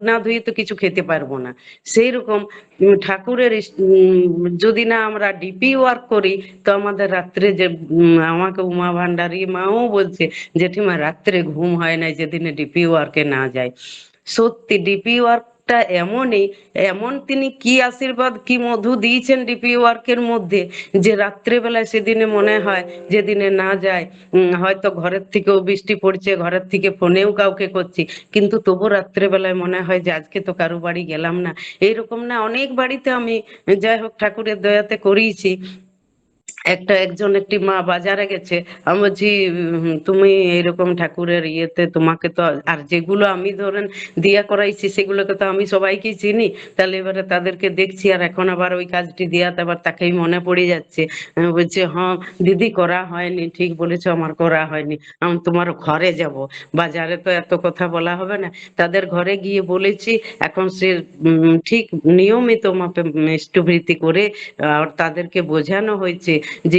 না ধুয়ে তো কিছু খেতে পারব না। সেই রকম ঠাকুরের যদি না আমরা ডিপি ওয়ার্ক করি, তো আমাদের রাত্রে যে আমাকে উমা ভান্ডারী মাও বলছে, জেঠিমা, রাত্রে ঘুম হয় না যেদিনে ডিপি ওয়ার্কে না যায় সত্যি ডিপি ওয়ার্কটা এমনই, এমন তিনি কি আশীর্বাদ, কি মধু দিয়েছেন ডিপি ওয়ার্কের মধ্যে যে রাত্রেবেলায় সেদিনে মনে হয় যেদিনে না যায়। হয়তো ঘরের থেকেও বৃষ্টি পড়ছে, ঘরের থেকে ফোনেও কাউকে করছি। কিন্তু তবু রাত্রেবেলায় মনে হয় যে আজকে তো কারও বাড়ি গেলাম না। এইরকম না, অনেক বাড়িতে আমি, যাই হোক ঠাকুরের দয়াতে করিয়েছি। একটা একজন একটি মা বাজারে গেছে আমি বলছি তুমি এরকম ঠাকুরের ইয়েতে তোমাকে তো আর যেগুলো আমি ধরেন দিয়া করাইছি সেগুলোকে তো আমি সবাইকেই চিনি, তাহলে এবারে তাদেরকে দেখছি আর এখন আবার ওই কাজটি দিয়াতে আবার তাকেই মনে পড়ে যাচ্ছে। বলছে হ্যাঁ দিদি করা হয়নি, ঠিক বলেছ, আমার করা হয়নি। আমি তোমার ঘরে যাব। বাজারে তো এত কথা বলা হবে না। তাদের ঘরে গিয়ে বলেছি, এখন সে ঠিক নিয়মিত মাপে ইষ্টভৃতি করে আর তাদেরকে বোঝানো হয়েছে। যে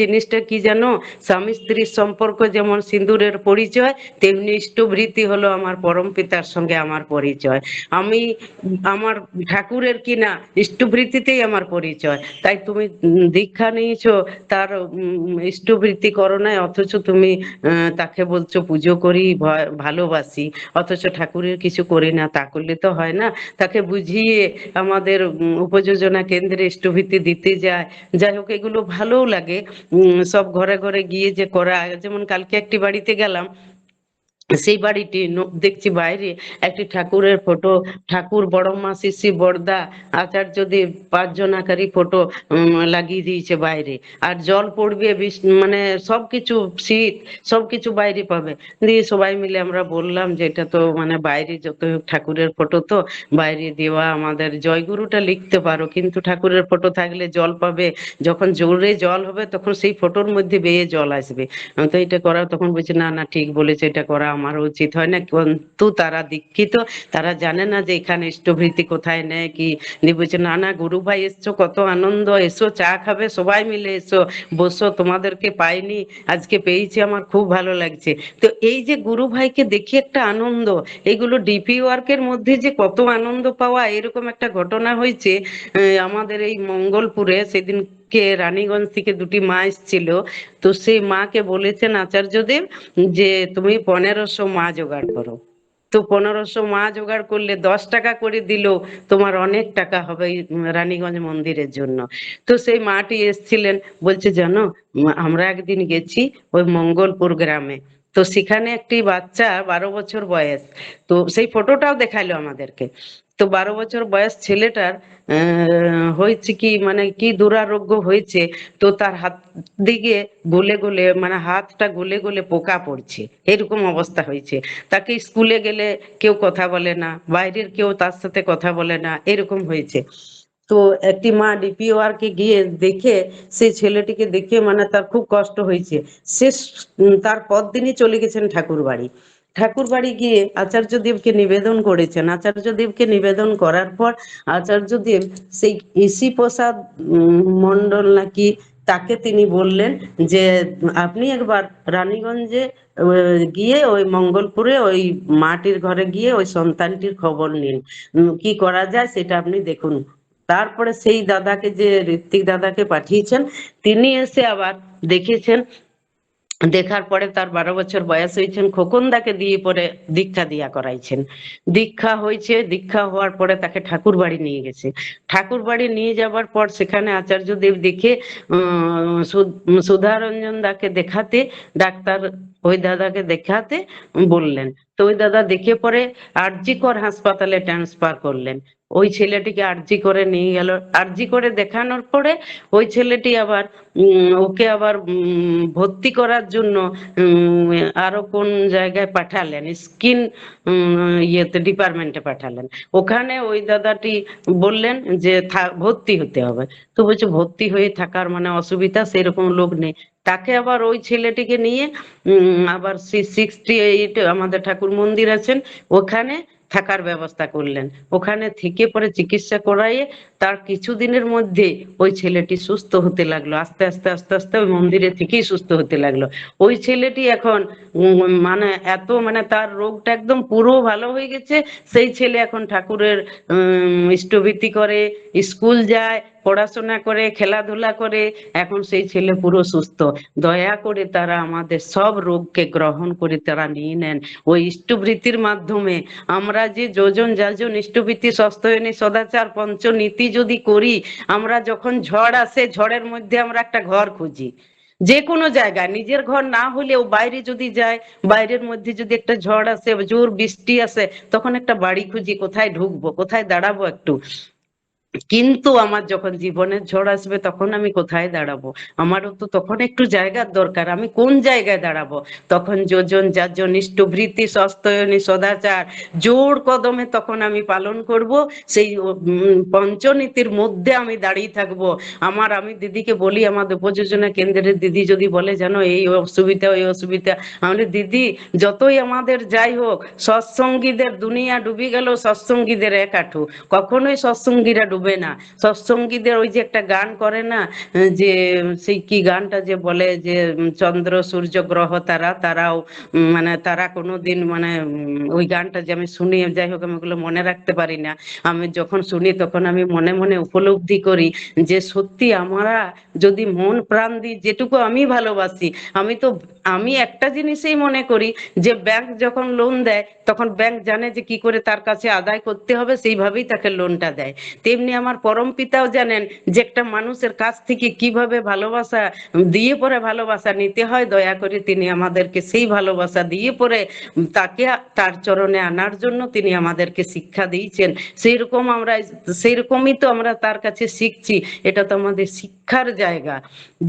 জিনিসটা কি জানো? স্বামী স্ত্রীর সম্পর্ক যেমন সিঁদুরের পরিচয়, তেমনি ইষ্টভৃতি হলো আমার পরম পিতার সঙ্গে আমার পরিচয়। আমি আমার ঠাকুরের কি না ইষ্টভৃতিতেই আমার পরিচয়। তাই তুমি দীক্ষা নিয়েছো, তার ইষ্টভৃতি করো নাই, অথচ তুমি তাকে বলছো পুজো করি ভালোবাসি। অথচ ঠাকুরের কিছু করি না, তা করলে তো হয় না। তাকে বুঝিয়ে আমাদের উপযোজনা কেন্দ্রে ইষ্টভৃতি দিতে যায়। যাই হোক, এগুলো ভালোও লাগে। সব ঘরে ঘরে গিয়ে যে করা যেমন কালকে একটি বাড়িতে গেলাম সেই বাড়িটি দেখছি বাইরে একটি ঠাকুরের ফটো। ঠাকুর বড় মা শিশি বড়দা, আচার্যদেব পাঁচজন আকারী ফটো লাগিয়ে দিয়েছে বাইরে। আর জল পড়বে মানে সবকিছু শীত, সবকিছু বাইরে পাবে। দিয়ে সবাই মিলে আমরা বললাম যে এটা তো মানে বাইরে যত ঠাকুরের ফটো তো বাইরে দেওয়া আমাদের। জয়গুরুটা লিখতে পারো, কিন্তু ঠাকুরের ফটো থাকলে জল পাবে। যখন জোরে জল হবে তখন সেই ফটোর মধ্যে বেয়ে জল আসবে। তো এটা করা, তখন বলছে, না না, ঠিক বলেছে, এটা করা আমার উচিত হয় না। কিন্তু তারা দীক্ষিত, তারা জানে না যে এখানে ইষ্টভৃতি কোথায় নেয়, কি বলছে, না না, গুরু ভাই, এসছো, কত আনন্দ, এসো, চা খাবে, সবাই মিলে এসো, বসো, তোমাদেরকে পাইনি, আজকে পেয়েছি, আমার খুব ভালো লাগছে। তো এই যে গুরু ভাইকে দেখে একটা আনন্দ, এগুলো ডিপি ওয়ার্কের মধ্যে যে কত আনন্দ পাওয়া, এরকম একটা ঘটনা হয়েছে আমাদের এই মঙ্গলপুরে, সেদিন কে রানীগঞ্জ থেকে দুটি মা এসেছিল। তো সেই মাকে বলেছেন আচার্যদেব যে, তুমি পনেরোশো মা জোগাড় করো। তো পনেরোশো মা জোগাড় করলে দশ টাকা করে দিলেও তোমার অনেক টাকা হবে রানীগঞ্জ মন্দিরের জন্য। তো সেই মাটি এসছিলেন, বলছে, জানো আমরা একদিন গেছি ওই মঙ্গলপুর গ্রামে। তো সেখানে একটি বাচ্চা বারো বছর বয়স। তো সেই ফটোটাও দেখাইলো আমাদেরকে। তো বারো বছর বয়স ছেলেটার হয়েছে কি মানে কি দুরারোগ্য হয়েছে, তো তার হাত দিকে গলে গলে মানে হাতটা গলে গলে পোকা পড়ছে, এরকম অবস্থা হয়েছে। তাকে স্কুলে গেলে কেউ কথা বলে না, বাইরের কেউ তার সাথে কথা বলে না, এরকম হয়েছে। তো একটি মা ডিপিওআর কে গিয়ে দেখে, সেই ছেলেটিকে দেখে মানে তার খুব কষ্ট হয়েছে। সে তার পরদিনই চলে গেছেন ঠাকুর বাড়ি ঠাকুর বাড়ি গিয়ে আচার্য দেবকে নিবেদন করেছেন। আচার্য দেবকে নিবেদন করার পর আচার্যদেব সেই ইসি প্রসাদ মন্ডল নাকি তাকে তিনি বললেন যে, আপনি একবার রানীগঞ্জে গিয়ে ওই মঙ্গলপুরে ওই মাটির ঘরে গিয়ে ওই সন্তানটির খবর নিন। কি করা যায় সেটা আপনি দেখুন। তারপরে সেই দাদাকে যে ঋত্বিক দাদাকে পাঠিয়েছেন, তিনি এসে আবার দেখেছেন দেখার পরে তার বারো বছর বয়স হয়েছেন খোকনদাকে দিয়ে পরে দীক্ষা দিয়া করাইছেন। দীক্ষা হয়েছে দীক্ষা হওয়ার পরে তাকে ঠাকুর বাড়ি নিয়ে গেছে। ঠাকুর বাড়ি নিয়ে যাবার পর সেখানে আচার্যদেব দেখে উম, সুধারঞ্জন দাকে দেখাতে ডাক্তার ওই দাদাকে দেখাতে বললেন। তো ওই দাদা দেখে পরে আরজিকর হাসপাতালে ট্রান্সফার করলেন। ওই ছেলেটিকে আরজি করে নিয়ে গেল। আরজি করে দেখানোর পরে ওই ছেলেটি আবার ওকে আবার ভর্তি করার জন্য আরও কোন জায়গায় পাঠালেন? স্কিন ইয়েতে, ডিপার্টমেন্টে পাঠালেন। ওখানে ওই দাদাটি বললেন যে ভর্তি হতে হবে। তো বলছে, ভর্তি হয়ে থাকার মানে অসুবিধা, সেরকম লোক নেই। তাকে আবার ওই ছেলেটিকে নিয়ে আবার সিক্সটি এইট আমাদের ঠাকুর মন্দির আছেন, ওখানে থাকার ব্যবস্থা করলেন। ওখানে থেকে পরে চিকিৎসা করাইয়ে তার কিছুদিনের মধ্যে ওই ছেলেটি সুস্থ হতে লাগল। আস্তে আস্তে আস্তে আস্তে ওই মন্দিরে থেকেই সুস্থ হতে লাগল। ওই ছেলেটি এখন মানে এত মানে তার রোগটা একদম পুরো ভালো হয়ে গেছে। সেই ছেলে এখন ঠাকুরের ইষ্টভীতি করে, স্কুল যায় পড়াশোনা করে, খেলাধুলা করে, এখন সেই ছেলে পুরো সুস্থ। দয়া করে তারা আমাদের সব রোগকে গ্রহণ করে তারা নিয়ে নেন। ওই ইষ্টভৃতির মাধ্যমে আমরা যে যোজন যাজন ইষ্টভীতি সস্তয়নী সদাচার, পঞ্চনীতি যদি করি, আমরা যখন ঝড় আসে, ঝড়ের মধ্যে আমরা একটা ঘর খুঁজি। যে কোনো জায়গায়, নিজের ঘর না হলেও বাইরে যদি যায়, বাইরের মধ্যে যদি একটা ঝড় আসে, জোর বৃষ্টি আসে, তখন একটা বাড়ি খুঁজি, কোথায় ঢুকবো, কোথায় দাঁড়াবো একটু। কিন্তু আমার যখন জীবনের ঝড় আসবে তখন আমি কোথায় দাঁড়াবো? আমারও তো তখন একটু জায়গার দরকার। আমি কোন জায়গায় দাঁড়াবো? তখন যোজন যাজন ইষ্টভৃতি সস্তয়নী সদাচার, জোর কদমে তখন আমি পালন করব। সেই পঞ্চনীতির মধ্যে আমি দাঁড়িয়ে থাকব। আমার, আমি দিদিকে বলি আমাদের উপযোজনা কেন্দ্রের দিদি যদি বলে, জানো, এই অসুবিধা, ওই অসুবিধা। আমি দিদি, যতই আমাদের যাই হোক, সৎসঙ্গীদের দুনিয়া ডুবে গেল, সৎসঙ্গীদের এক আঠু। কখনোই সৎসঙ্গীরা ডুবে না। সৎসঙ্গীদের ওই যে একটা গান করে না যে, সেই কি গানটা যে বলে যে চন্দ্র, সূর্য, গ্রহ তারা, তারাও মানে তারা কোনোদিন মানে ওই গানটা যে আমি শুনি, যাই হোক আমি ওগুলো মনে রাখতে পারি না। আমি যখন শুনি তখন আমি মনে মনে উপলব্ধি করি যে সত্যি আমরা যদি মন প্রাণ দিই যেটুকু আমি ভালোবাসি, আমি তো আমি একটা জিনিসই মনে করি যে ব্যাংক যখন লোন দেয়, তখন ব্যাংক জানে যে কি করে তার কাছে আদায় করতে হবে, সেইভাবেই তাকে লোনটা দেয়। তেমনি আমার পরম পিতাও জানেন যে একটা মানুষের কাছ থেকে কীভাবে ভালোবাসা দিয়ে পরে ভালোবাসা নিতে হয়, দয়া করে তিনি আমাদেরকে সেই ভালোবাসা দিয়ে পরে তাকে তার চরণে আনার জন্য তিনি আমাদেরকে শিক্ষা দিয়েছেন। সেই রকম আমরা সেই রকমই তো আমরা তার কাছে শিখছি। এটা তো আমাদের শিক্ষার জায়গা।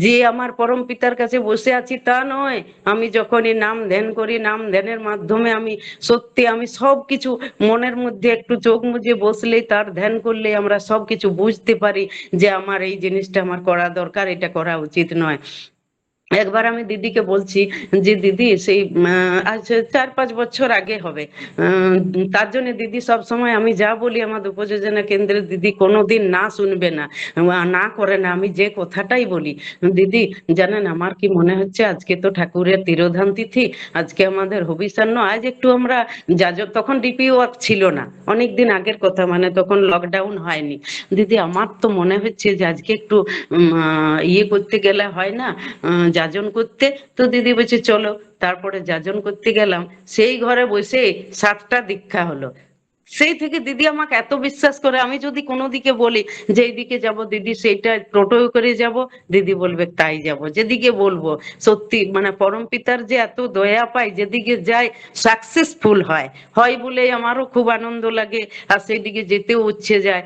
যে আমার পরম পিতার কাছে বসে আছি তা নয়। আমি যখনই নাম ধ্যান করি, নাম ধ্যানের মাধ্যমে আমি সত্যি আমি সব কিছু মনের মধ্যে একটু চোখ মুজে বসলেই তার ধ্যান করলে আমরা সব কিছু বুঝতে পারি যে আমার এই জিনিসটা আমার করা দরকার, এটা করা উচিত নয়। একবার আমি দিদিকে বলছি যে, দিদি, সেই চার পাঁচ বছর আগে হবে। তার জন্য দিদি সব সময় আমি যা বলি আমার উপযোজনা কেন্দ্রের দিদি কোনোদিন না শুনবে না না করে না। আমি যে কথাটাই বলি, দিদি, জানেন আমার কি মনে হচ্ছে? আজকে তো ঠাকুরের তিরোধান তিথি, আজকে আমাদের হবিষান্ন। আজ একটু আমরা যাজক তখন ডিপি ওয়ার্ক ছিল না। অনেক দিন আগের কথা মানে তখন লকডাউন হয়নি। দিদি, আমার তো মনে হচ্ছে যে, আজকে একটু ইয়ে করতে গেলে হয় না যাজন করতে, তো দিদি বলছে, চলো। তারপরে যাজন করতে গেলাম। সেই ঘরে বসে সাতটা দীক্ষা হলো। সেই থেকে দিদি আমাকে এত বিশ্বাস করে, আমি যদি কোনো দিকে বলি যে এইদিকে যাব, দিদি সেইটা টোটো করে যাব, দিদি বলবে তাই যাব। যেদিকে বলব, সত্যি মানে পরম পিতার যে এত দয়া পাই যেদিকে যাই সাকসেসফুল হয়। হয় বলে আমারও খুব আনন্দ লাগে, আর সেইদিকে যেতেও উচ্ছে যায়।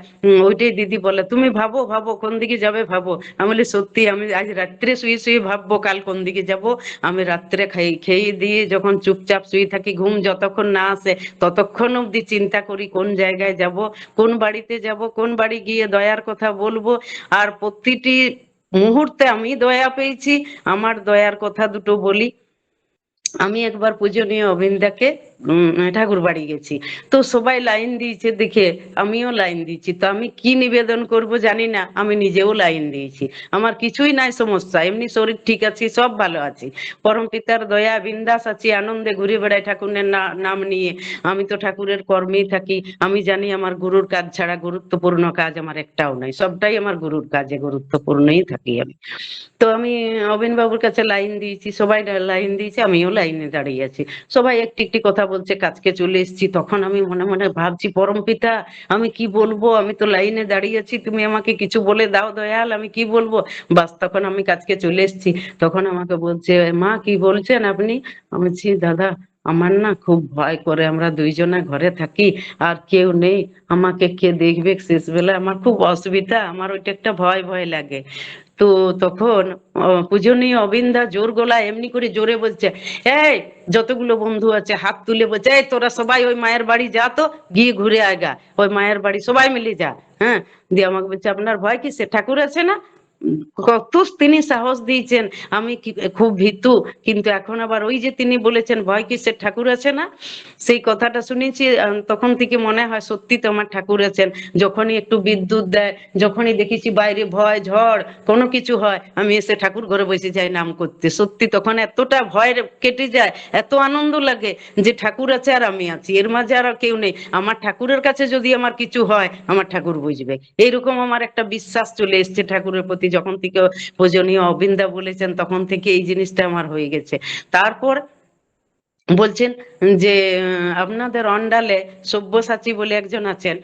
ওইটাই দিদি বলে, তুমি ভাবো ভাবো, কোন দিকে যাবে ভাবো? আমি বলি, সত্যি, আমি আজ রাত্রে শুয়ে শুয়ে ভাববো, কাল কোন দিকে যাব? আমি রাত্রে খাই, খেয়ে দিয়ে যখন চুপচাপ শুয়ে থাকি, ঘুম যতক্ষণ না আসে, ততক্ষণ অব্দি চিন্তা করি, কোন জায়গায় যাব, কোন বাড়িতে যাব, কোন বাড়ি গিয়ে দয়ার কথা বলব। আর প্রতিটি মুহূর্তে আমি দয়া পেয়েছি, আমার দয়ার কথা দুটো বলি। আমি একবার পূজনীয় অবিন্দাকে ঠাকুর বাড়ি গেছি। তো সবাই লাইন দিয়েছে, দেখে আমিও লাইন দিয়েছি। তো আমি কি নিবেদন করব জানি না, আমি নিজেও লাইন দিয়েছি। আমার কিছুই নাই সমস্যা, এমনি শরীর ঠিক আছে, সব ভালো আছে। পরম পিতার দয়া, বিন্দাস আছি, আনন্দে ঘুরে বেড়াই ঠাকুরের নাম নিয়ে। আমি তো ঠাকুরের কর্মেই থাকি, আমি জানি আমার গুরুর কাজ ছাড়া গুরুত্বপূর্ণ কাজ আমার একটাও নাই। সবটাই আমার গুরুর কাজে গুরুত্বপূর্ণই থাকি আমি। তো আমি অবিন বাবুর কাছে লাইন দিয়েছি, সবাই লাইন দিয়েছে, আমিও লাইনে দাঁড়িয়ে আছি। সবাই একটি একটি কথা বলছে, কাজকে চলে এসেছি। তখন আমি মনে মনে ভাবছি, পরম পিতা, আমি কি বলব? আমি তো লাইনে দাঁড়িয়ে আছি, তুমি আমাকে কিছু বলে দাও দয়াল, আমি কি বলব? বাস, তখন আমি কাজকে চলে এসেছি। তখন আমাকে বলছে, মা, কি বলছেন আপনি? আমি দাদা আমার না খুব ভয় করে, আমরা দুইজনা ঘরে থাকি আর কেউ নেই, আমাকে কে দেখবে? শেষ বেলা আমার খুব অসুবিধা, আমার ওইটা একটা ভয় ভয় লাগে। তো তখন পূজনীয় অবিন্দা জোর গলা এমনি করে জোরে বলছে, এই, যতগুলো বন্ধু আছে, হাত তুলে বলছে, এই, তোরা সবাই ওই মায়ের বাড়ি যা তো, গিয়ে ঘুরে আগা ওই মায়ের বাড়ি সবাই মিলে যা। হ্যাঁ দিয়ে আমাকে বলছে, আপনার ভয় কি সে ঠাকুর আছে না? কত তিনি সাহস দিয়েছেন। আমি খুব ভীতু, কিন্তু এখন আবার ওই যে তিনি বলেছেন, ভয় কিসের, ঠাকুর আছে না? সেই কথাটা শুনেছি তখন থেকে মনে হয় সত্যি তো আমার ঠাকুর আছেন। যখনই একটু বিদ্যুৎ দেয়, যখনই দেখেছি বাইরে ভয়, ঝড়, কোনো কিছু হয়, আমি এসে ঠাকুর ঘরে বসে যাই নাম করতে। সত্যি তখন এতটা ভয় কেটে যায়, এত আনন্দ লাগে যে ঠাকুর আছে আর আমি আছি। এর মাঝে আর কেউ নেই। আমার ঠাকুরের কাছে যদি আমার কিছু হয়, আমার ঠাকুর বুঝবে। এইরকম আমার একটা বিশ্বাস চলে এসছে ঠাকুরের প্রতি যখন থেকে পূজনীয় অবিন্দা বলেছেন, তখন থেকে এই জিনিসটা আমার হয়ে গেছে। তারপর বলছেন যে আপনাদের অন্ডালে সব্যসাচী বলে একজন আছেন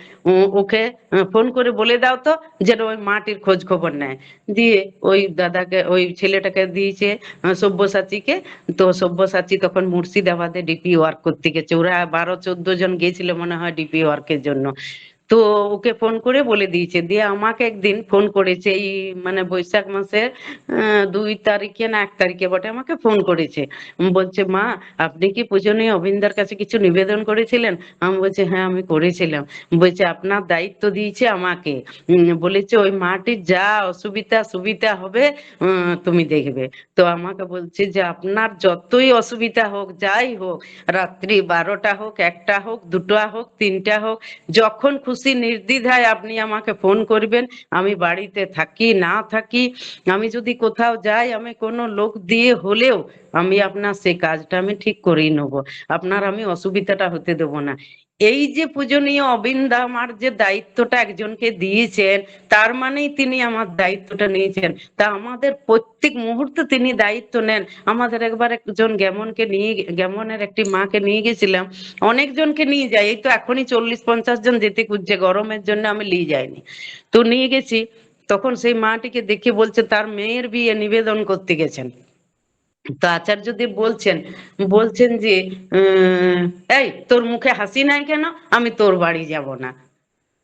ওকে ফোন করে বলে দাও তো যেন ওই মাটির খোঁজ খবর নেয়। দিয়ে ওই দাদাকে, ওই ছেলেটাকে দিয়েছে সব্যসাচীকে। তো সব্যসাচী তখন মুর্শিদাবাদে ডিপি ওয়ার্ক করতে গেছে। ওরা বারো, চোদ্দ জন গিয়েছিল মনে হয় ডিপি ওয়ার্কের জন্য। তো ওকে ফোন করে বলে দিয়েছে। দিয়ে আমাকে একদিন ফোন করেছে, এই মানে বৈশাখ মাসের দুই তারিখে না এক তারিখে বটে, আমাকে ফোন করেছে। বলছে, মা, আপনি কি পূজনীয় অবিন্দার কাছে কিছু নিবেদন করেছিলেন? আমি বলছি হ্যাঁ আমি করেছিলাম। বলছে, আপনার দায়িত্ব দিয়েছে আমাকে। বলেছে, ওই মাটির যা অসুবিধা, সুবিধা হবে তুমি দেখবে। তো আমাকে বলছে যে, আপনার যতই অসুবিধা হোক, যাই হোক, রাত্রি বারোটা হোক, একটা হোক, দুটো হোক, তিনটা হোক, যখন খুশি নির্দ্বিধায় আপনি আমাকে ফোন করবেন। আমি বাড়িতে থাকি, না থাকি, আমি যদি কোথাও যাই, আমি কোনো লোক দিয়ে হলেও আমি আপনার সেই কাজটা আমি ঠিক করেই নেব। আপনার আমি অসুবিধাটা হতে দেব না। এই যে পূজনীয় অবিন্দা আমার যে দায়িত্বটা একজনকে দিয়েছেন, তার মানেই তিনি আমার দায়িত্বটা নিয়েছেন। তা আমাদের প্রত্যেক মুহূর্তে তিনি দায়িত্ব নেন। আমাদের একবার একজন গেমনকে নিয়ে গেমনের একটি মাকে নিয়ে গেছিলাম। অনেকজনকে নিয়ে যাই এই তো এখনই চল্লিশ পঞ্চাশ জন যেতে খুঁজছে, গরমের জন্য আমি নিয়ে যাইনি। তো নিয়ে গেছি। তখন সেই মাটিকে দেখে বলছে, তার মেয়ের বিয়ে নিবেদন করতে গেছেন। তো আচার্যদেব বলছেন বলছেন যে এই তোর মুখে হাসি নাই কেন? আমি তোর বাড়ি যাব না।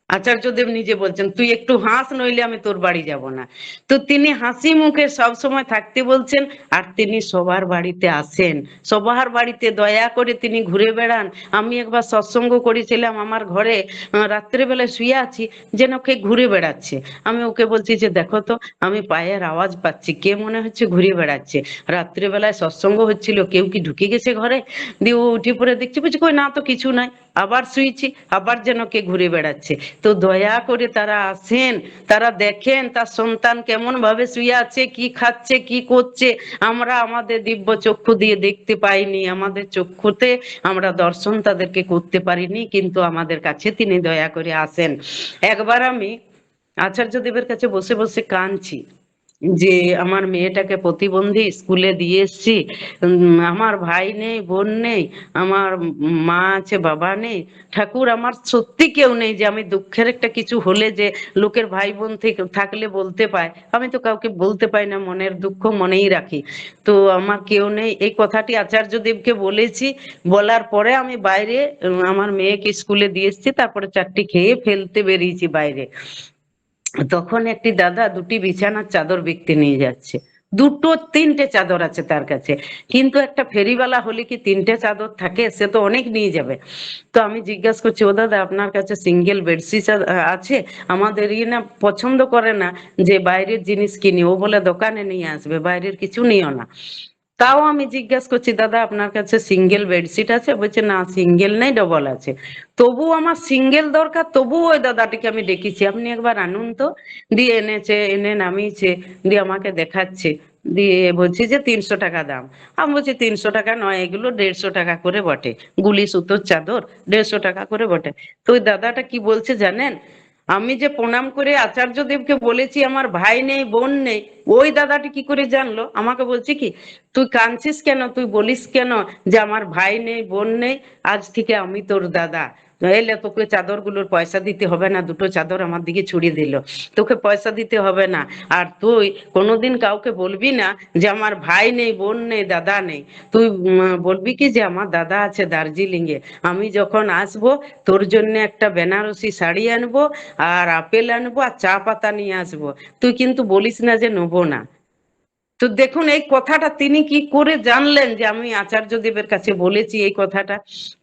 আচার্যদেব নিজে বলছেন, তুই একটু হাস, নইলে আমি তোর বাড়ি যাব না। তো তিনি হাসি মুখে সব সময় থাকতে বলছেন, আর তিনি সবার বাড়িতে আসেন। সবার বাড়িতে দয়া করে তিনি ঘুরে বেড়ান। আমি একবার সৎসঙ্গ করেছিলাম আমার ঘরে রাত্রেবেলায় শুয়ে আছি, যেন কে ঘুরে বেড়াচ্ছে। আমি ওকে বলছি যে, দেখো তো, আমি পায়ের আওয়াজ পাচ্ছি। কে মনে হচ্ছে ঘুরে বেড়াচ্ছে? রাত্রেবেলায় সৎসঙ্গ হচ্ছিল, কেউ কি ঢুকে গেছে ঘরে? দিয়ে ও উঠে পড়ে দেখছি, বলছি, কই, না তো কিছু নাই। আবার শুয়েছি আবার যেন কে ঘুরে বেড়াচ্ছে। তো দয়া করে তারা আসেন, তারা দেখেন তার সন্তান কেমন ভাবে শুয়ে আছে, কি খাচ্ছে, কি করছে। আমরা আমাদের দিব্য চক্ষু দিয়ে দেখতে পাইনি, আমাদের চক্ষুতে আমরা দর্শন তাদেরকে করতে পারিনি, কিন্তু আমাদের কাছে তিনি দয়া করে আসেন। একবার আমি আচার্য দেবের কাছে বসে বসে কাঁদছি। যে আমার মেয়েটাকে প্রতিবন্ধী স্কুলে দিয়ে এসছি। আমার ভাই নেই, বোন নেই, আমার মা আছে, বাবা নেই। ঠাকুর, আমার সত্যি কেউ নেই যে আমি দুঃখের একটা কিছু হলে যে লোকের ভাই বোন থেকে থাকলে বলতে পায়। আমি তো কাউকে বলতে পাই না, মনের দুঃখ মনেই রাখি। তো আমার কেউ নেই। এই কথাটি আচার্য দেবকে বলেছি। বলার পরে আমি বাইরে আমার মেয়েকে স্কুলে দিয়ে এসছি, তারপরে চারটি খেয়ে ফেলতে বেরিয়েছি বাইরে। তখন একটি দাদা দুটি বিছানার চাদর বিকতে নিয়ে যাচ্ছে। দুটো, তিনটে চাদর আছে তার কাছে। কিন্তু একটা ফেরিওয়ালা হলে কি তিনটে চাদর থাকে? সে তো অনেক নিয়ে যাবে। তো আমি জিজ্ঞাসা করছি, ও দাদা, আপনার কাছে সিঙ্গেল বেডশিট আছে? আমাদের ই না পছন্দ করে না যে বাইরের জিনিস কিনি। ও বলে, দোকানে নিয়ে আসবে, বাইরের কিছু নিও না। তাও আমি জিজ্ঞাসা করছি, দাদা, আপনার কাছে সিঙ্গেল বেডশিট আছে? বলছে, না সিঙ্গেল নেই ডবল আছে। তবু আমার সিঙ্গেল দরকার তবু ওই দাদাটিকে আমি ডেকেছি। আপনি একবার আনুন তো, দিয়ে এনেছে, এনে নামিয়েছে, দিয়ে আমাকে দেখাচ্ছে। দিয়ে বলছি যে, তিনশো টাকা দাম। আমি বলছি, তিনশো টাকা নয়, এগুলো দেড়শো টাকা করে বটে। গুলি সুতোর চাদর, দেড়শো টাকা করে বটে। তো ওই দাদাটা কি বলছে জানেন? আমি যে প্রণাম করে আচার্য দেবকে বলেছি, আমার ভাই নেই, বোন নেই, ওই দাদাটি কি করে জানলো? আমাকে বলছে কি, তুই কাঁদছিস কেন? তুই বলিস কেন যে আমার ভাই নেই, বোন নেই? আজ থেকে আমি তোর দাদা। এলে তোকে চাদরগুলোর পয়সা দিতে হবে না, দুটো চাদর আমার দিকে ছুড়িয়ে দিল। তোকে পয়সা দিতে হবে না। আর তুই কোনোদিন কাউকে বলবি না যে আমার ভাই নেই, বোন নেই, দাদা নেই। তুই বলবি কি যে আমার দাদা আছে দার্জিলিং এ আমি যখন আসব, তোর জন্য একটা বেনারসি শাড়ি আনব আর আপেল আনব আর চা পাতা নিয়ে আসব। তুই কিন্তু বলিস না যে নেব না। তো দেখুন, এই কথাটা তিনি কি করে জানলেন যে আমি আচার্যদেবের কাছে বলেছি এই কথাটা?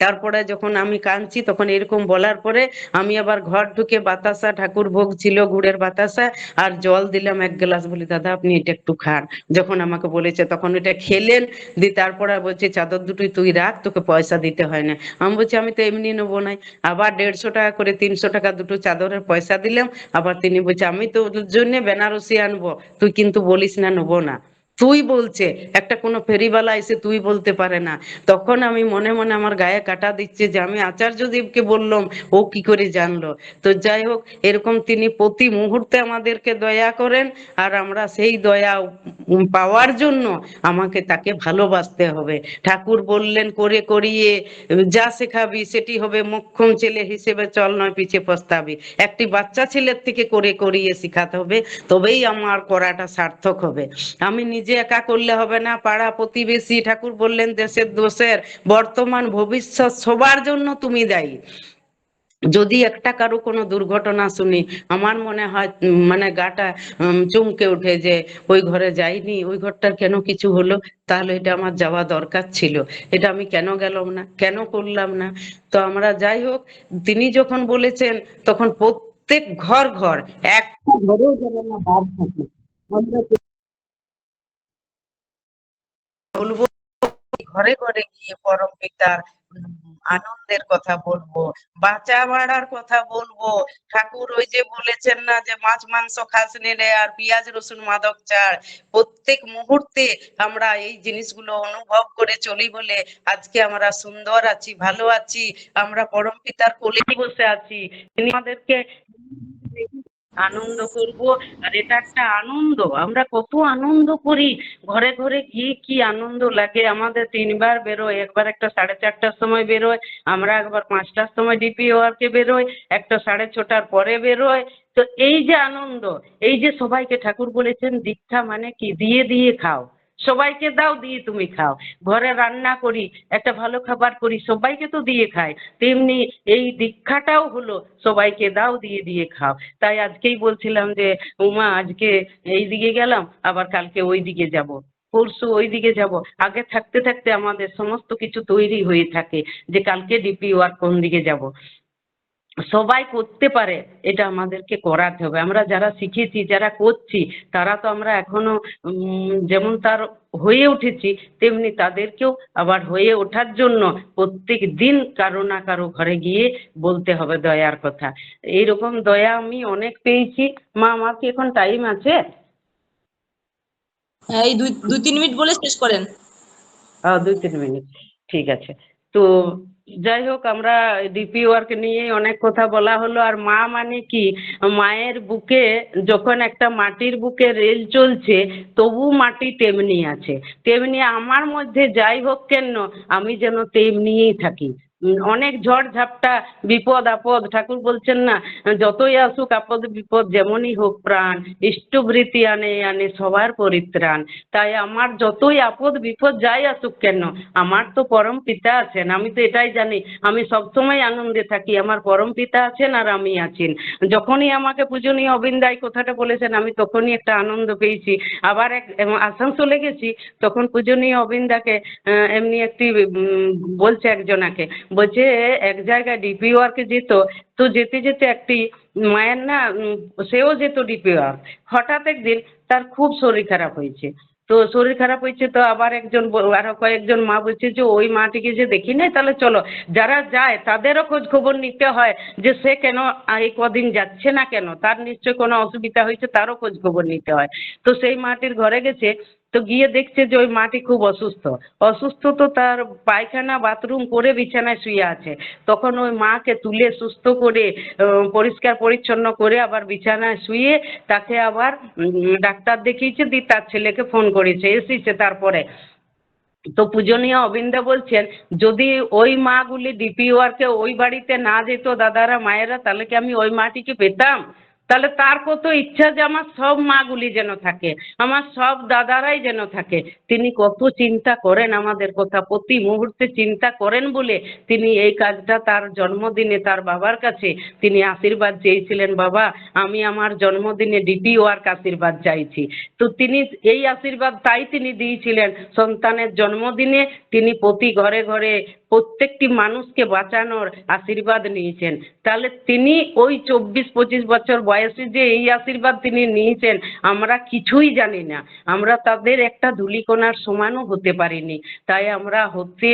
তারপরে যখন আমি কাঁদছি, তখন এরকম বলার পরে আমি আবার ঘর ঢুকে বাতাসা, ঠাকুর ভোগ ছিল, গুড়ের বাতাসা, আর জল দিলাম এক গ্লাস। বলি, দাদা, আপনি এটা একটু খান। যখন আমাকে বলেছে, তখন এটা খেলেন দি তারপরে বলছে, চাদর দুটোই তুই রাখ, তোকে পয়সা দিতে হয় না। আমি বলছি, আমি তো এমনি নেব নাই। আবার দেড়শো টাকা করে, তিনশো টাকা দুটো চাদরের পয়সা দিলাম। আবার তিনি বলছে, আমি তো জন্য বেনারসি আনব। তুই কিন্তু বলিস না, নেব না। তুই বলছে, একটা কোনো ফেরিওয়ালা এসে তুই বলতে পারে না। তখন আমি মনে মনে আমার গায়ে কাটা দিচ্ছে যে আমি আচার্যদেবকে বললাম, ও কি করে জানলো? তো যাই হোক, এরকম তিনি প্রতি মুহূর্তে আমাদেরকে দয়া করেন, আর আমরা সেই দয়া পাওয়ার জন্য আমাকে তাকে ভালোবাসতে হবে। ঠাকুর বললেন, করে করিয়ে, যা শেখাবি, সেটি হবে মক্ষম ছেলে হিসেবে চল নয়, পিছে পস্তাবি। একটি বাচ্চা ছেলের থেকে করে করিয়ে শিখাতে হবে, তবেই আমার করাটা সার্থক হবে। আমি নিজে একা করলে হবে না, পাড়া প্রতিবেশী, ঠাকুর বললেন দেশের দোষের, বর্তমান ভবিষ্যৎ সবার জন্য তুমি দায়ী। যদি একটা কারও কোনো দুর্ঘটনা শুনি, আমার মনে হয় মানে গাটা চমকে ওঠে যে, ওই ঘরে যাইনি, ওই ঘরটার কেন কিছু হলো? তাহলে এটা আমার যাওয়া দরকার ছিল। এটা আমি কেন গেলাম না? কেন করলাম না? তো আমরা যাই হোক, তিনি যখন বলেছেন, তখন প্রত্যেক ঘর ঘর একটা ঘরেও যেন না বাদ থাকে। আমরা বলব, ঘরে ঘরে গিয়ে পরম পিতার আনন্দের কথা বলব, বাঁচা বাড়ার কথা বলব। ঠাকুর ওই যে বলেছেন না যে, মাছ, মাংস, খাস নিলে আর পেঁয়াজ, রসুন, মাদক চার। প্রত্যেক মুহূর্তে আমরা এই জিনিসগুলো অনুভব করে চলি বলে আজকে আমরা সুন্দর আছি, ভালো আছি। আমরা পরম পিতার কোলে বসে আছি। তিনি আমাদেরকে আনন্দ করব, আর এটা একটা আনন্দ। আমরা কত আনন্দ করি। ঘরে ঘরে গিয়ে কি আনন্দ লাগে? আমাদের তিনবার বেরোয়। একবার একটা সাড়ে চারটার সময় বেরোয়, আমরা একবার পাঁচটার সময় ডিপি ওয়ার্কে বেরোয়, একটা সাড়ে ছটার পরে বেরোয়। তো এই যে আনন্দ, এই যে সবাইকে ঠাকুর বলেছেন, দীক্ষা মানে কি? দিয়ে দিয়ে খাও। সবাইকে দাও, দিয়ে তুমি খাও। ঘরে রান্না করি, একটা ভালো খাবার করি, সবাইকে তো দিয়ে খাই। তেমনি এই দীক্ষাটাও হলো, সবাইকে দাও, দিয়ে দিয়ে খাও। তাই আজকেই বলছিলাম যে, উমা, আজকে এই দিকে গেলাম, আবার কালকে ওই দিকে যাব। পরশু ওই দিকে যাব। আগে থাকতে থাকতে আমাদের সমস্ত কিছু তৈরি হয়ে থাকে যে, কালকে ডিপি ওয়ার্ক কোন দিকে যাব। সবাই করতে পারে এটা আমাদেরকে করাতে হবে। আমরা যারা শিখেছি যারা করছি তারা তো আমরা এখনও যেমন তার হয়ে উঠেছি তেমনি তাদেরকেও আবার হয়ে ওঠার জন্য প্রত্যেক দিন কারও না কারও ঘরে গিয়ে বলতে হবে দয়ার কথা। এইরকম দয়া আমি অনেক পেয়েছি। মা আমার কি এখন টাইম আছে? হ্যাঁ এই দুই দুই তিন মিনিট বলে শেষ করেন। দুই তিন মিনিট। ঠিক আছে। তো যাই হোক আমরা ডিপি ওয়ার্ক নিয়ে অনেক কথা বলা হলো। আর মা মানে কি? মায়ের বুকে যখন একটা মাটির বুকে রেল চলছে, তবু মাটি তেমনি আছে। তেমনি আমার মধ্যে যাই হোক কেন, আমি যেন তেমনিই থাকি। অনেক ঝড় ঝাপটা, বিপদ আপদ, ঠাকুর বলছেন না, যতই আসুক আপদ বিপদ, যেমনই হোক প্রাণ, ইষ্টবৃত্তি আনে আনে সবার পরিত্রাণ। তাই আমার যতই আপদ বিপদ যাই আসুক কেন, আমার তো পরম পিতা আছেন, আমি তো এটাই জানি, আমি সবসময় আনন্দে থাকি, আমার পরম পিতা আছেন আর আমি আছেন। যখনই আমাকে পূজনীয় অবিন্দাই কথাটা বলেছেন, আমি তখনই একটা আনন্দ পেয়েছি। আবার এক আসানসোলে গেছি, তখন পূজনীয় অবিন্দাকে এমনি একটি বলছে একজনাকে বলছে, এক জায়গায় ডিপি ওয়ার্কে যেত, তো যেতে যেতে একটি মায়ের না সেও যেত ডিপি ওয়ার্ক হঠাৎ একদিন তার খুব শরীর খারাপ হয়েছে। তো শরীর খারাপ হয়েছে তো আবার একজন আরও কয়েকজন মা বলছে যে, ওই মাটিকে যে দেখি নাই, তাহলে চলো, যারা যায় তাদেরও খোঁজ খবর নিতে হয় যে সে কেন এই কদিন যাচ্ছে না কেন? তার নিশ্চয় কোনো অসুবিধা হয়েছে, তারও খোঁজ খবর নিতে হয়। তো সেই মাটির ঘরে গেছে তো গিয়ে দেখছে যে ওই মাটি খুব অসুস্থ। অসুস্থ তো তার পায়খানা, বাথরুম করে বিছানায় শুয়ে আছে। তখন ওই মাকে তুলে সুস্থ করে পরিষ্কার পরিচ্ছন্ন করে আবার বিছানায় শুয়ে তাকে আবার ডাক্তার দেখিয়েছে, দিয়ে তার ছেলেকে ফোন করেছে, এসেছে তারপরে। তো পূজনীয় অবিন্দা বলছেন, যদি ওই মাগুলি ডিপি ওয়ার্কে ওই বাড়িতে না যেত দাদারা, মায়েরা, তাহলে কি আমি ওই মাটিকে পেতাম? তাহলে তার কত ইচ্ছা যে আমার সব মাগুলি যেন থাকে, আমার সব দাদারাই যেন থাকে। তিনি কত চিন্তা করেন আমাদের কথা, প্রতি মুহূর্তে চিন্তা করেন বলে তিনি এই কাজটা তার জন্মদিনে তার বাবার কাছে, তিনি আশীর্বাদ চেয়েছিলেন, বাবা, আমি আমার জন্মদিনে ডিপি ওয়ার্ক আশীর্বাদ চাইছি। তো তিনি এই আশীর্বাদ তাই তিনি দিয়েছিলেন, সন্তানের জন্মদিনে তিনি প্রতি ঘরে ঘরে প্রত্যেকটি মানুষকে বাঁচানোর আশীর্বাদ নিয়েছেন। তাহলে তিনি ওই চব্বিশ, পঁচিশ বছর বয়সে যে এই আশীর্বাদ তিনি নিয়েছেন, আমরা কিছুই জানি না। আমরা তাদের একটা ধুলিকণার সমানও হতে পারিনি। তাই আমরা হতে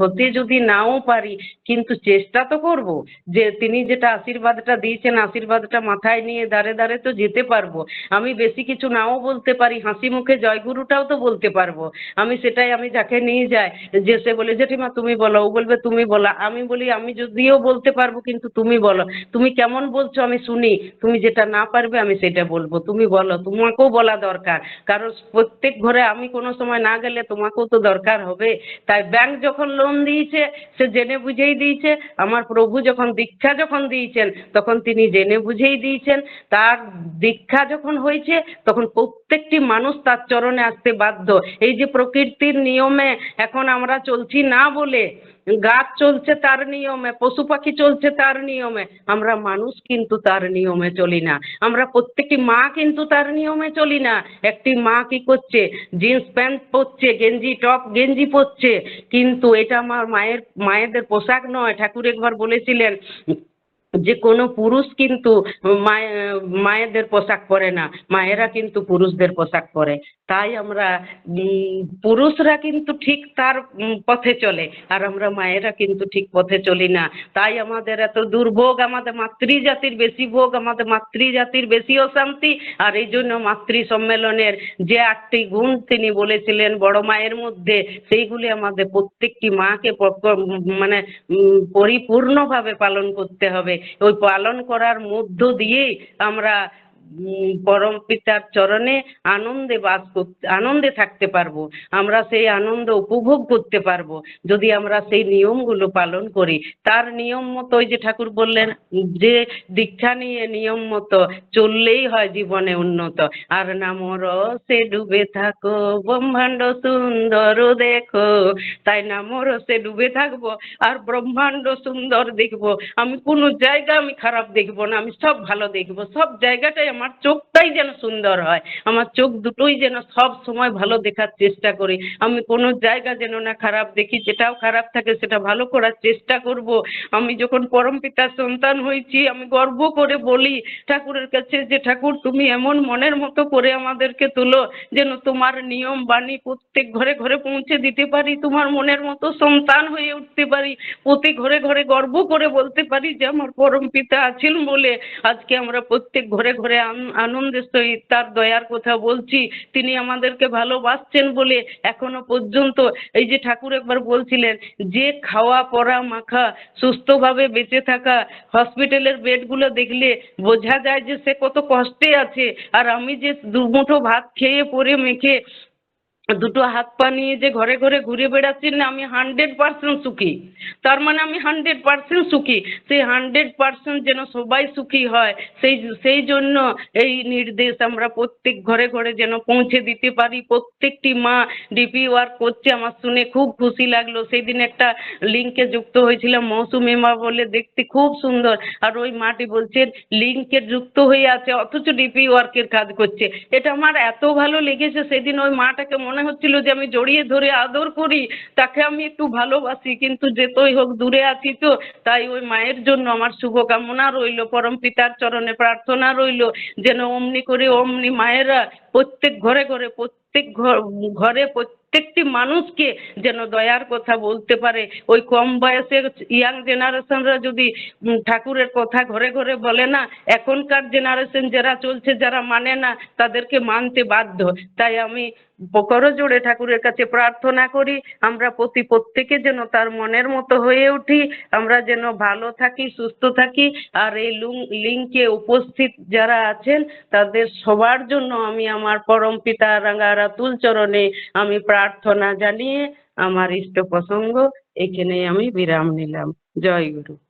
হতে যদি নাও পারি, কিন্তু চেষ্টা তো করব যে তিনি যেটা আশীর্বাদটা দিয়েছেন, আশীর্বাদটা মাথায় নিয়ে দাঁড়ে দাঁড়ে তো যেতে পারব। আমি বেশি কিছু নাও বলতে পারি, হাসি মুখে জয়গুরুটাও তো বলতে পারব। আমি সেটাই, আমি যাকে নিয়ে যাই, যে সে বলে, জেঠিমা, তুমি বলো, ও বলবে তুমি বলো। আমি বলি, আমি যদিও বলতে পারব, কিন্তু তুমি বলো। তুমি কেমন বলছো আমি শুনি। তুমি যেটা না পারবে, আমি সেটা বলব। তুমি বলো, তোমাকেও বলা দরকার। কারণ প্রত্যেক ঘরে আমি কোনো সময় না গেলে তোমাকেও তো দরকার হবে। তাই ব্যাংক যখন লোন দিয়েছে, সে জেনে বুঝেই দিয়েছে। আমার প্রভু যখন দীক্ষা যখন দিয়েছেন, তখন তিনি জেনে বুঝেই দিয়েছেন। তার দীক্ষা যখন হয়েছে, তখন প্রত্যেকটি মানুষ তার চরণে আসতে বাধ্য। এই যে প্রকৃতির নিয়মে এখন আমরা চলছি না বলে গাছ চলছে তার নিয়মে, পশু পাখি চলছে তার নিয়মে, আমরা মানুষ কিন্তু তার নিয়মে চলি না। আমরা প্রত্যেকটি মা কিন্তু তার নিয়মে চলি না। একটি মা কি করছে? জিন্স প্যান্ট পরছে, গেঞ্জি টপ, গেঞ্জি পরছে। কিন্তু এটা আমার মায়ের, মায়েদের পোশাক নয়। ঠাকুর একবার বলেছিলেন যে কোনো পুরুষ কিন্তু মায়ে, মায়েদের পোশাক পরে না, মায়েরা কিন্তু পুরুষদের পোশাক পরে। তাই আমরা পুরুষরা কিন্তু ঠিক তার পথে চলে, আর আমরা মায়েরা কিন্তু ঠিক পথে চলি না। তাই আমাদের এত দুর্ভোগ, আমাদের মাতৃজাতির বেশি ভোগ, আমাদের মাতৃজাতির বেশি অশান্তি আর এই জন্য মাতৃ সম্মেলনের যে আটটি গুণ তিনি বলেছিলেন, বড় মায়ের মধ্যে, সেইগুলি আমাদের প্রত্যেকটি মাকে মানে পরিপূর্ণভাবে পালন করতে হবে। ওই পালন করার মধ্য দিয়েই আমরা পরম পিতার চরণে আনন্দে বাস করতে, আনন্দে থাকতে পারব। আমরা সেই আনন্দ উপভোগ করতে পারব যদি আমরা সেই নিয়মগুলো পালন করি। তার নিয়ম মতো ওই যে ঠাকুর বললেন, যে দীক্ষা নিয়ে নিয়ম মতো চললেই হয় জীবনে উন্নত। আর নাম রসে ডুবে থাকো, ব্রহ্মাণ্ড সুন্দর দেখো। তাই নাম রসে ডুবে থাকব আর ব্রহ্মাণ্ড সুন্দর দেখব। আমি কোনো জায়গা আমি খারাপ দেখব না, আমি সব ভালো দেখব। সব জায়গাটাই আমার চোখটাই যেন সুন্দর হয়। আমার চোখ দুটোই যেন সব সময় ভালো দেখার চেষ্টা করি। আমি কোনো জায়গা যেন না খারাপ দেখি, যেটাও খারাপ থাকে সেটা ভালো করার চেষ্টা করব। আমি যখন পরম পিতার সন্তান হয়েছি, আমি গর্ব করে বলি, ঠাকুরের কাছে যে ঠাকুর, তুমি এমন মনের মতো করে আমাদেরকে তোলো, যেন তোমার নিয়ম বাণী প্রত্যেক ঘরে ঘরে পৌঁছে দিতে পারি, তোমার মনের মতো সন্তান হয়ে উঠতে পারি। প্রতি ঘরে ঘরে গর্ব করে বলতে পারি যে, আমার পরম পিতা আছেন বলে আজকে আমরা প্রত্যেক ঘরে ঘরে আনন্দের সহিত তার দয়ার কথা বলছি। তিনি আমাদেরকে ভালোবাসছেন বলে এখনও পর্যন্ত এই যে ঠাকুর একবার বলছিলেন, যে খাওয়া পরা মাখা, সুস্থভাবে বেঁচে থাকা, হসপিটালের বেডগুলো দেখলে বোঝা যায় যে সে কত কষ্টে আছে। আর আমি যে দুমুঠো ভাত খেয়ে পরে মেখে দুটো হাত পা নিয়ে যে ঘরে ঘরে ঘুরে বেড়াচ্ছি না, আমি হান্ড্রেড পার্সেন্ট সুখী। তার মানে আমি হান্ড্রেড পার্সেন্ট সুখী। সেই হান্ড্রেড পার্সেন্ট যেন সবাই সুখী হয়, সেই সেই জন্য এই নির্দেশ আমরা প্রত্যেক ঘরে ঘরে যেন পৌঁছে দিতে পারি। প্রত্যেকটি মা ডিপি ওয়ার্ক করছে, আমার শুনে খুব খুশি লাগল। সেই দিন একটা লিঙ্কে যুক্ত হয়েছিলাম, মৌসুমি মা বলে, দেখতে খুব সুন্দর। আর ওই মাটি বলছেন লিঙ্কে যুক্ত হয়ে আছে, অথচ ডিপি ওয়ার্কের কাজ করছে। এটা আমার এত ভালো লেগেছে, সেদিন ওই মাটাকে মনে হচ্ছিল যে আমি জড়িয়ে ধরে আদর করি, তাকে আমি একটু ভালোবাসি, কিন্তু যেতই হোক দূরে আছি তো, তাই ওই মায়ের জন্য আমার শুভকামনা রইল, পরম পিতার চরণে প্রার্থনা রইল, যেন অমনি করে অমনি মায়েরা প্রত্যেক ঘরে ঘরে, প্রত্যেক ঘরে প্রত্যেকটি মানুষকে যেন দয়ার কথা বলতে পারে। ওই কম বয়সে ইয়াং জেনারেশনরা যদি ঠাকুরের কথা ঘরে ঘরে বলে না, এখনকার জেনারেশন যারা চলছে, যারা মানে না, তাদেরকে মানতে বাধ্য। তাই আমি করজোড়ে ঠাকুরের কাছে প্রার্থনা করি, আমরা প্রতি প্রত্যেকে যেন তার মনের মতো হয়ে উঠি, আমরা যেন ভালো থাকি, সুস্থ থাকি, আর এই লিঙ্কে উপস্থিত যারা আছেন, তাদের সবার জন্য আমি আমার পরম পিতা রাঙ্গা রাতুল চরণে আমি প্রার্থনা জানিয়ে আমার ইষ্ট প্রসঙ্গ এখানে আমি বিরাম নিলাম। জয় গুরু।